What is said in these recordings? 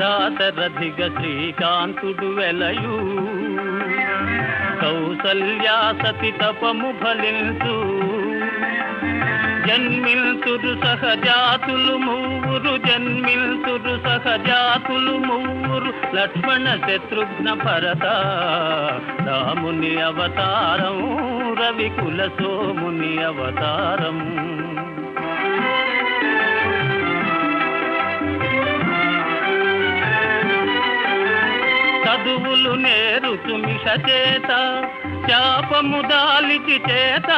దాశరథిగ శ్రీకాంతుడు వెలయు. కౌసల్యా సతి తపము ఫలించు. జన్మిల్తురు సహజాతులు మూవురు జన్మిల్తురు సహజాతులు మూవురు లక్ష్మణ శత్రుఘ్న భరత రాముని అవతారం రవికుల సోముని అవతారం. చదువులు నేరుచు మిష చేత శాపము దాలికి చేత.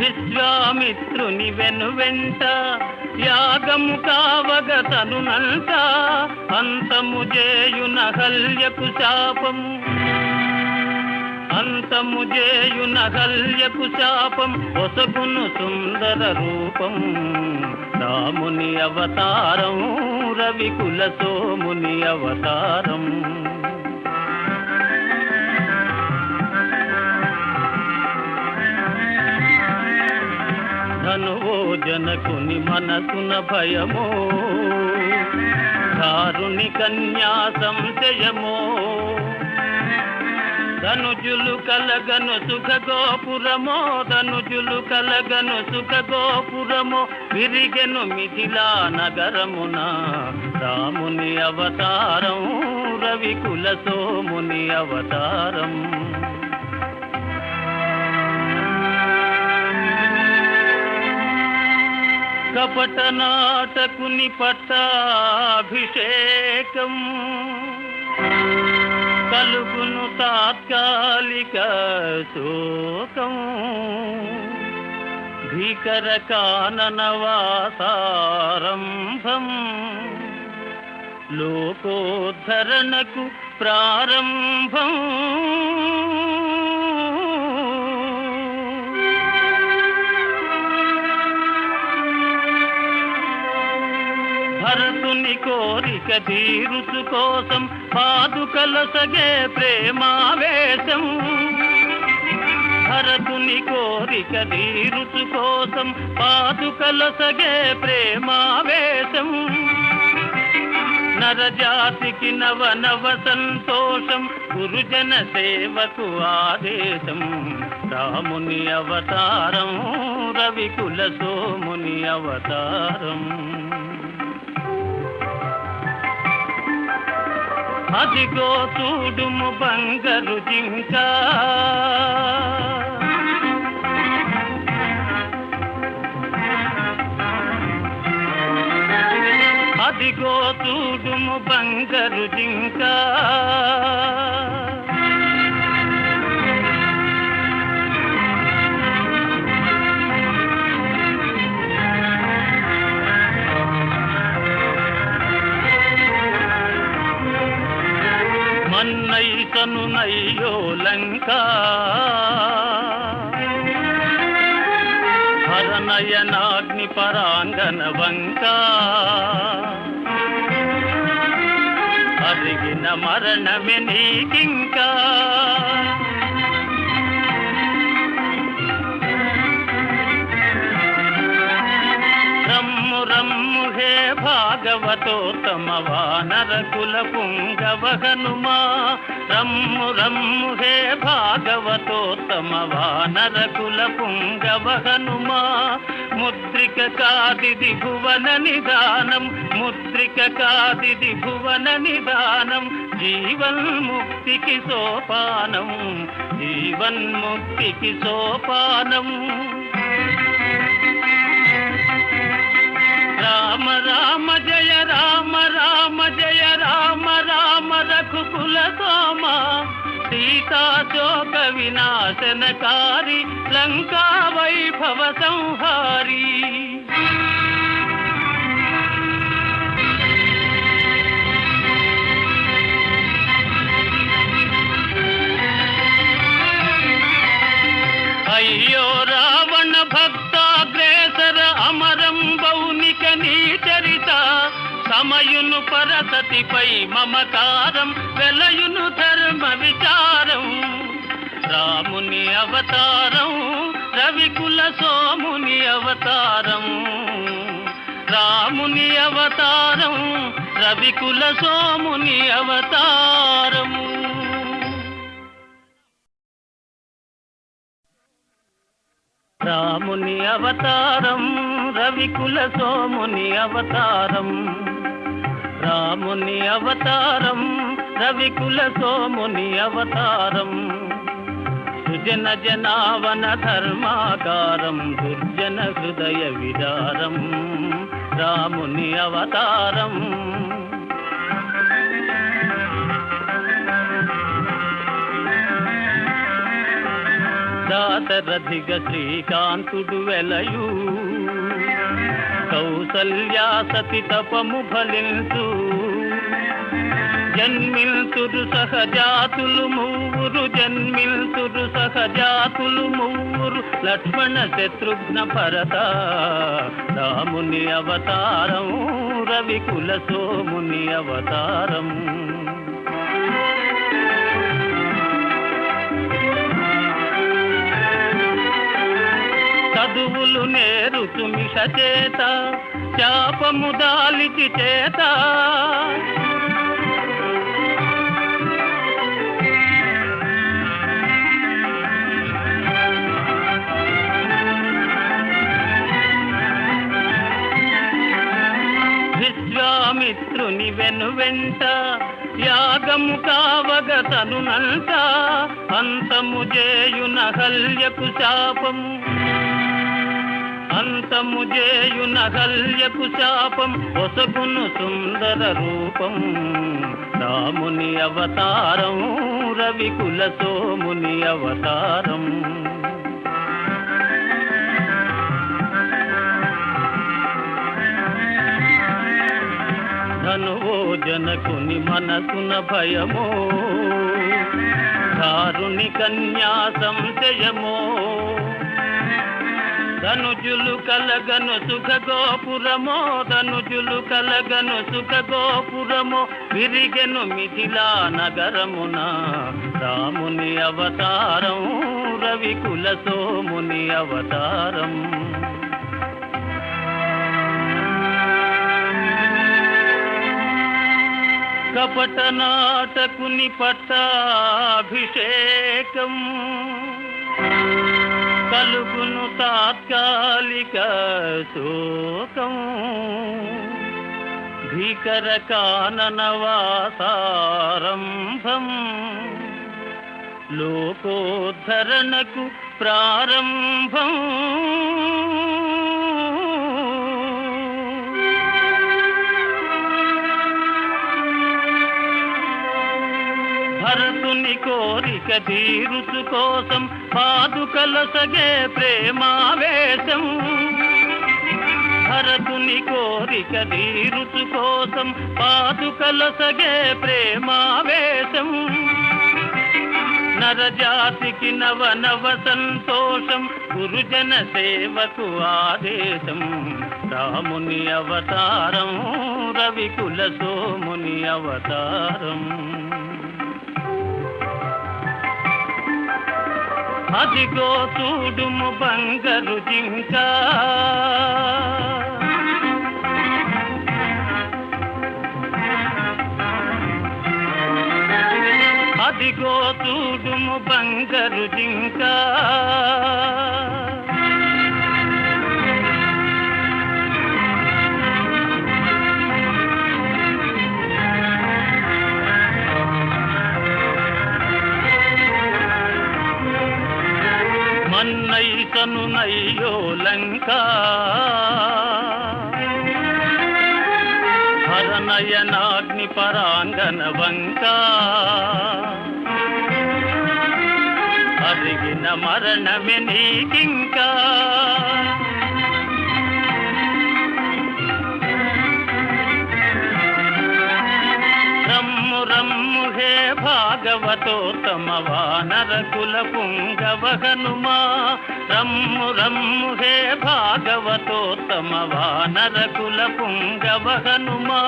విశ్వామిత్రుని వెను వెంట యాగము కావగ తనునంట అంతము చేయున హల్యకు శాపము. అంతము చేయున హల్యకు శాపం ఒసగును సుందర రూపం. రాముని అవతారం రవికుల సోముని అవతారం. ధనువో జనకుని మనసున భయమో దారుని కన్యా సంశయమో. ధనుజులు కలగను సుఖ గోపురమో ధనుజులు కలగను సుఖ గోపురమో విరిగెను మిథిలా నగరమున. రాముని అవతారం రవికుల సోముని అవతారం. కపట నాటకుని పట్టాభిషేకం. కలుగును తాత్కాలిక శోకం. భీకర కాననవాసారంభం లోకోద్ధరణకు ప్రారంభం. కోరిక తీరుసు కోసం పాదుకలసగే ప్రేమావేశం. భరతుని కోరిక తీరుసు కోసం పాదుకలసగే ప్రేమావేశం. నరజాతికి నవ నవ సంతోషం గురుజన సేవకు ఆదేశం. రాముని అవతారం రవికుల సోముని అవతారం. అదిగో చూడుము బంగరు జింక. అదిగో చూడుము బంగరు జింకా. మన్నైతను నయ్యో లంక. హరనయనాగ్ని పరాంగన వంక. అరిగిన మరణమే నీకింకా. రమ్ము రమ్ము హే భాగవతోత్తమ వానర కుల పుంగవ హనుమా రమ్ము రమ్ము హే భాగవతోత్తమ వానర కుల పుంగవ హనుమా ముద్రిక కాదిది భువన నిదానం ముద్రిక కాదిది భువన నిదానం. జీవన్ముక్తికి సోపానం జీవన్ముక్తికి సోపానం. రామ రామ జయ రామ రామ జయ రామ రామ రఘుకుల సోమ. సీతాశోక వినాశనకారి లంకా వైభవ సంహారీ. వెలయును పరసతిపై మమకారం వెలయును ధర్మ విచారం. రాముని అవతారం రవికుల సోముని అవతారం. రాముని అవతారం రవికుల సోముని అవతారము రాముని అవతారం రవికుల సోముని అవతారం. రాముని అవతారం రవికుల సోముని అవతారం సుజన జనావన ధర్మాకారం దుర్జన హృదయ విదారం రాముని అవతారం. దాశరథిగ శ్రీకాంతుడు వెలయూ కౌసల్యా సతి తపము ఫలించు జన్మిల్తురు సహజాతులు మూవురు జన్మిల్తురు సహజాతులు మూవురు లక్ష్మణ శత్రుఘ్న భరత రాముని అవతారం రవికుల సోముని అవతారం. చదువులు నేరుచు మిష చేత శాపము దాలికి చేత. విశ్వామిత్రుని వెను వెంట యాగము కావగ తనునంట అంతము చేయున హల్యకు శాపము అంతము చేయున హల్యకు శాపం ఒసగును సుందర రూపం. రాముని అవతారం రవికుల సోముని అవతారం. ధనువో జనకుని మనసున భయమో దారుని కన్యా సంశయమో ధనుజులు కలగను సుఖ గోపురమో ధనుజులు కలగను సుఖ గోపురమో విరిగెను మిథిలా నగరమున. రాముని అవతారం రవికుల సోముని అవతారం. కపట నాటకుని పట్టాభిషేకం. కలుగును తాత్కాలిక శోకం. భీకర కాననవాసారంభం లోకోద్ధరణకు ప్రారంభం. భరతుని కోరిక తీరుసు కోసం పాదుకలసగే ప్రేమావేశం. భరతుని కోరిక తీరుసు కోసం పాదుకలసగే ప్రేమావేశం. నరజాతికి నవ నవ సంతోషం గురుజన సేవకు ఆదేశం. రాముని అవతారం రవికుల సోముని అవతారం. అదిగో చూడుము బంగరు జింక. అదిగో చూడుము బంగరు జింకా. కను నయ్యో లంక. హరనయనాగ్ని పరాంగన వంక. అరిగిన మరణమే నీకింకా. రమ్ము హే భాగవతోత్తమ వానర కుల పుంగవ హనుమా రమ్ము రమ్ము హే భాగవతోత్తమ వానర కుల పుంగవ హనుమా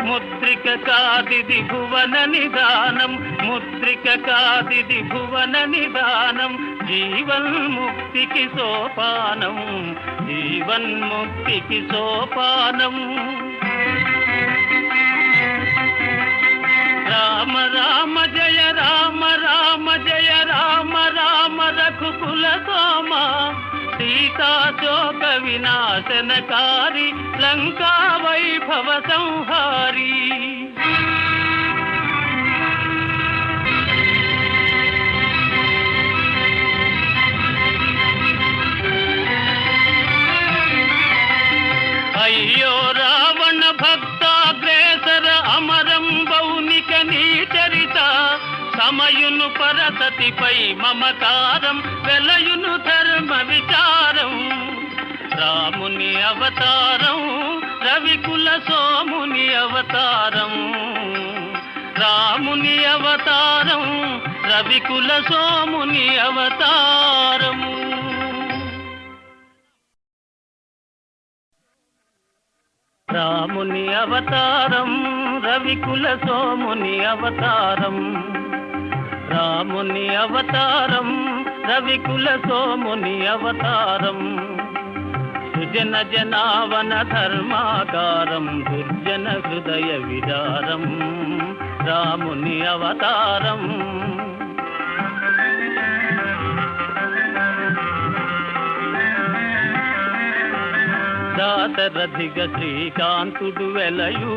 ముద్రిక కాదిది భువన నిదానం ముద్రిక కాదిది భువన నిదానం. జీవన్ముక్తికి సోపానం జీవన్ముక్తికి సోపానం. రామ రామ జయ రామ రామ జయ రామ రామ రఘుకుల సోమ సీతాశోక వినాశనకారి లంకా వైభవ సంహారి అయ్యో రావణ భక్తాగ్రేసర భారతిపై మమతారం వెలయును ధర్మ విచారం. రాముని అవతారం రవికుల సోముని అవతారం. రాముని అవతారం రవికుల సోముని అవతారము రాముని అవతారం రవికుల సోముని అవతారం. రాముని అవతారం రవికుల సోముని అవతారం సుజన జనావన ధర్మాకారం దుర్జన హృదయ విదారం రాముని అవతారం. దాశరథిగ శ్రీకాంతుడు వెలయూ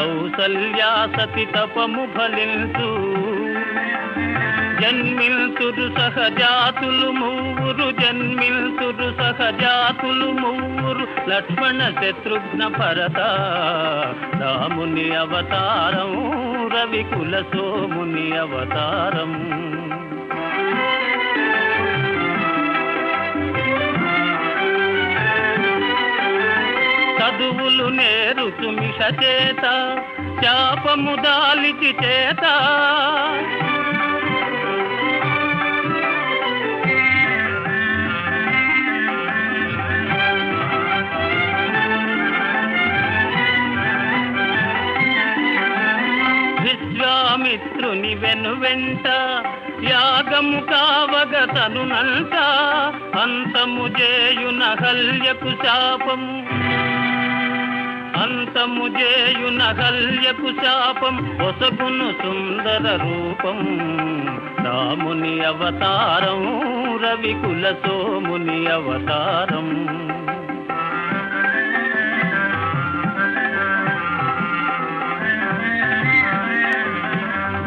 కౌసల్యా సతి తపము ఫలించు జన్మిల్తురు సహజాతులు మూవురు జన్మిల్తురు సహజాతులు మూవురు లక్ష్మణ శత్రుఘ్న భరత రాముని అవతారం రవికుల సోముని అవతారం. చదువులు నేరుచు మిష చేత శాపము దాలికి చేత. విశ్వామిత్రుని వెను వెంట యాగము కావగ తనునంట అంతము చేయున హల్యకు శాపము అంతము చేయున హల్యకు శాపం ఒసగును సుందర రూపం. రాముని అవతారం రవికుల సోముని అవతారం.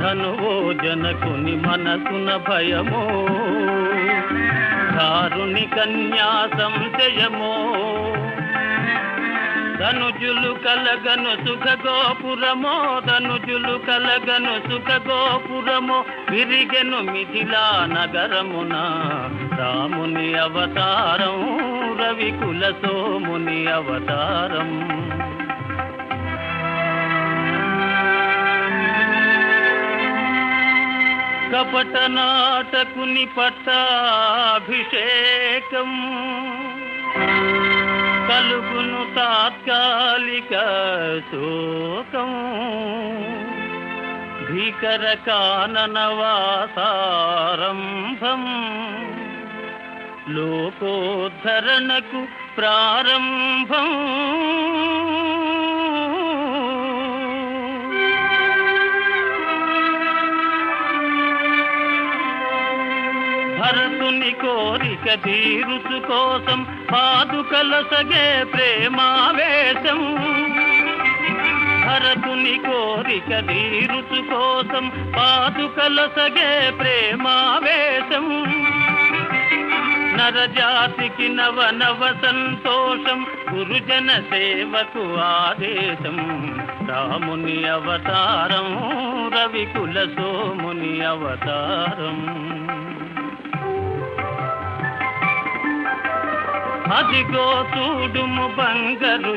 ధనువో జనకుని మనసున భయమో దారుని కన్యా సంశయమో ధనుజులు కలగను సుఖ గోపురమో ధనుజులు కలగను సుఖ గోపురమో విరిగెను మిథిలా నగరమున. రాముని అవతారం రవికుల సోముని అవతారం. కపట నాటకుని పట్టాభిషేకం. కలుగును తాత్కాలిక శోకం. భీకర కాననవాసారంభం లోకోద్ధరణకు ప్రారంభం. భరతుని కోరిక తీరుసు కోసం పాదుకలసగే ప్రేమావేశం. భరతుని కోరిక తీరుసు కోసం పాదుకలసగే ప్రేమావేశం. నరజాతికి నవ నవ సంతోషం గురుజన సేవకు ఆదేశం. రాముని అవతారం కవికుల సోముని అవతారం. అదిగో చూడుము బంగారు